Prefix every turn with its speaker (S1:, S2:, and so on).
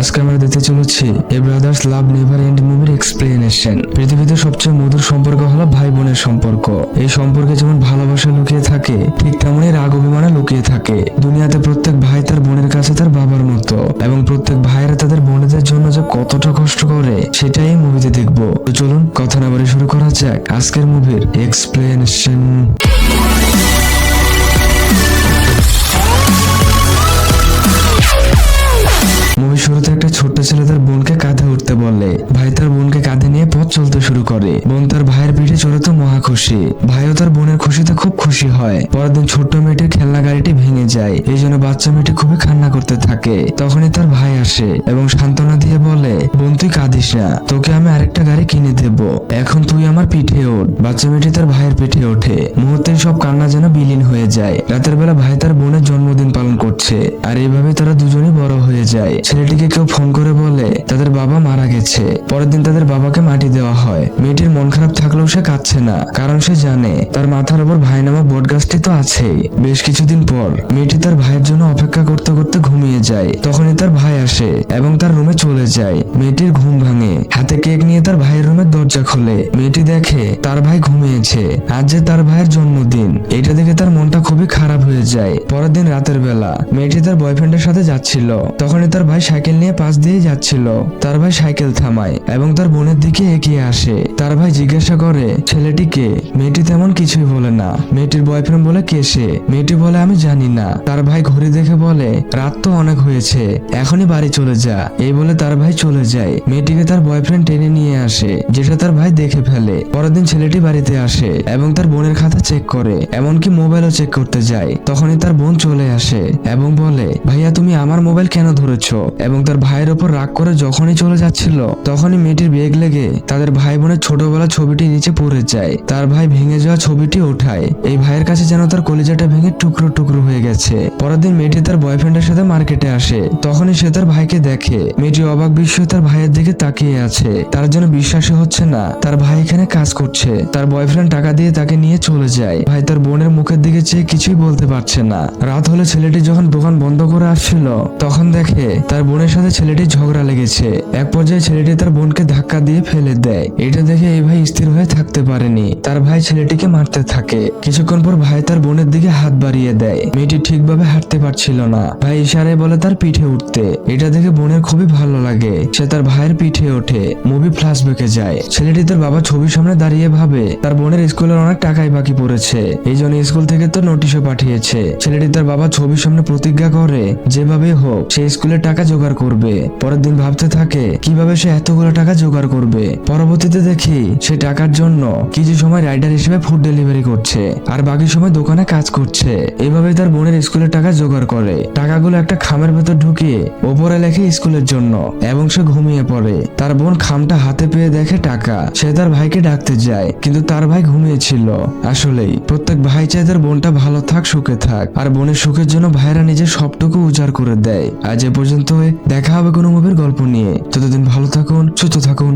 S1: আজকে আমরা দেখতে চলেছি a brothers love never end মুভির এক্সপ্লেনেশন পৃথিবীতে সবচেয়ে মধুর সম্পর্ক হলো ভাই বোনের সম্পর্ক। এই সম্পর্কে যেমন ভালোবাসা লুকিয়ে থাকে, ঠিক তেমনই রাগ অভিমানে লুকিয়ে থাকে। দুনিয়াতে প্রত্যেক ভাই তার বোনের কাছে তার বাবার মতো, এবং প্রত্যেক ভাইয়েরা তাদের বোনেদের জন্য যে কতটা কষ্ট করে, সেটাই মুভিতে দেখব। তো চলুন, কথা না বলে শুরু করা যাক আজকের মুভির এক্সপ্লেনেশন ছেলে তার বোনকে কাঁধে উঠতে বলে ভাই তার বোনকে কাঁধে নিয়ে পথ চলতে শুরু করে। বোন তার চড়ে খুশি। ভাইও তার বোনের খুশিতে খুব খুশি হয়। পরের দিন ছোট্ট মেয়েটির খেলনা গাড়িটি ভেঙে যায়। এই জন্য বাচ্চা মেয়েটি খুবই কান্না করতে থাকে। তখনই তার ভাই আসে এবং সান্ত্বনা দিয়ে বলে, বোন, তুই কাঁদিস না। তোকে আমি আরেকটা গাড়ি কিনে দেব। এখন তুই আমার পিঠে ওঠ। বাচ্চা মেয়েটি তার ভাইয়ের পিঠে ওঠে। মুহূর্তে সব কান্না যেন বিলীন হয়ে যায়। রাতের বেলা ভাই তার বোনের জন্মদিন পালন করছে। আর এইভাবে তারা দুজনেই বড় হয়ে যায়। ছেলেটিকে কেউ ফোন করে বলে, তাদের বাবা মারা গেছে। পরের দিন তাদের বাবাকে মাটি দেওয়া হয়। মেয়েটির মন খারাপ থাকলেও সে কাঁদছে না। কারণ সে জানে, তার মাথার উপর ভাই নামক বট গাছটি তো আছেই। বেশ কিছুদিন পর, মেয়েটি তার ভাইয়ের জন্য ঘুমিয়ে যায়। তখনই তার ভাই আসে এবং তার রুমে চলে যায়। মেয়েটির ঘুম ভাঙে। হাতে কেক নিয়ে তার ভাইয়ের রুমের দরজা খোলে। মেয়েটি দেখে তার ভাই ঘুমিয়েছে। আজ যে তার ভাইয়ের জন্মদিন, এটা দেখে তার মনটা খুবই খারাপ হয়ে যায়। পরের দিন রাতের বেলা, মেয়েটি তার বয়ফ্রেন্ডের সাথে যাচ্ছিল। তখনই তার ভাই সাইকেল নিয়ে পাশ দিয়ে যাচ্ছিল। তার ভাই সাইকেল থামায় এবং তার বোনের দিকে এগিয়ে আসে। তার ভাই জিজ্ঞাসা করে, ছেলেটিকে? মেয়েটি তেমন কিছুই বলে না। মেয়েটির বয়ফ্রেন্ড বলে, কে সে? মেয়েটি বলে, আমি জানি না। তার ভাই ঘড়ি দেখে বলে, রাত তো অনেক হয়েছে। এখনই বাড়ি চলে যা। এই বলে তার ভাই চলে যায়। মেয়েটিকে তার বয়ফ্রেন্ড টেনে নিয়ে আসে, যেটা তার ভাই দেখে ফেলে। পরের দিন ছেলেটি বাড়িতে আসে এবং তার বোনের খাতা চেক করে, এমনকি মোবাইলও চেক করতে যায়। তখনই তার বোন চলে আসে এবং বলে, ভাইয়া, তুমি আমার মোবাইল কেন ধরেছো? এবং তার ভাইয়ের ওপর রাগ করে যখনই চলে যাচ্ছিল, তখনই মেয়েটির বেগ লেগে তাদের ভাই বোনের ছোটবেলা ছবিটি নিচে পড়ে যায়। তার ভাই ভেঙে যাওয়া ছবিটি ওঠায়। এই ভাইয়ের কাছে যেন তার কলিজাটা ভেঙে টুকরো টুকরো হয়ে গেছে। পরের দিন মেয়েটি তার বয়ফ্রেন্ডের সাথে মার্কেটে আসে। তখনই সে তার ভাইকে দেখে। মেয়েটি অবাক বিস্ময়ে তার ভাইয়ের দিকে তাকিয়ে আছে। তার জন্য বিশ্বাসই হচ্ছে না। তার ভাই এখানে কাজ করছে। তার বয়ফ্রেন্ড টাকা দিয়ে তাকে নিয়ে চলে যায়। ভাই তার বোনের মুখের দিকে চেয়ে কিছুই বলতে পারছে না। রাত হলে ছেলেটি যখন দোকান বন্ধ করে আসছিল, তখন দেখে তার বোনের সাথে ছেলেটি ঝগড়া লেগেছে। এক পর্যায়ে ছেলেটি তার বোনকে ধাক্কা দিয়ে ফেলে দেয়। এটা দেখে এই ভাই স্থির হয়ে থাকতে পারেনি। তার ভাই ছেলেটিকে মারতে থাকে। কিছুক্ষণ পর ভাই তার বোনের দিকে হাত বাড়িয়ে দেয়। মেয়েটি ঠিকভাবে হাঁটতে পারছিল না। ভাই ইশারায় তার পিঠে উঠতে। এটা দেখে বোনের খুবই ভালো লাগে। সে তার ভাইয়ের পিঠে ওঠে। মুভি ফ্ল্যাশব্যাকে যায়। ছেলেটি তার বাবা ছবির সামনে দাঁড়িয়ে ভাবে, তার বোনের স্কুলের অনেক টাকাই বাকি পড়েছে। এই জন্য স্কুল থেকে তো নোটিশও পাঠিয়েছে। ছেলেটি তার বাবা ছবির সামনে প্রতিজ্ঞা করে যেভাবে হোক, সে স্কুলের টাকা জোগাড় করবে। পরের দিন ভাবতে থাকে, কীভাবে সে এতগুলো টাকা জোগাড় করবে? পরবর্তীতে দেখি, সে টাকার জন্য কিছু সময় রাইডার হিসেবে ফুড ডেলিভারি করছে, আর বাকি সময় দোকানে কাজ করছে। এভাবে তার বোনের স্কুলের টাকা জোগাড় করে। টাকাগুলো একটা খামের ভেতর ঢুকিয়ে ওপরে লেখে স্কুলের জন্য, এবং সে ঘুমিয়ে পড়ে। তার বোন খামটা হাতে পেয়ে দেখে টাকা। সে তার ভাইকে ডাকতে যায়, কিন্তু তার ভাই ঘুমিয়েছিল। আসলেই, প্রত্যেক ভাই চায় তার বোনটা ভালো থাক, সুখে থাক, আর বোনের সুখের জন্য ভাইরা নিজের সবটুকু উজাড় করে দেয়। আজ এ পর্যন্ত দেখা হবে কোনো মুভির গল্প নিয়ে। ততদিন ভালো থাকুন, সুস্থ থাকুন।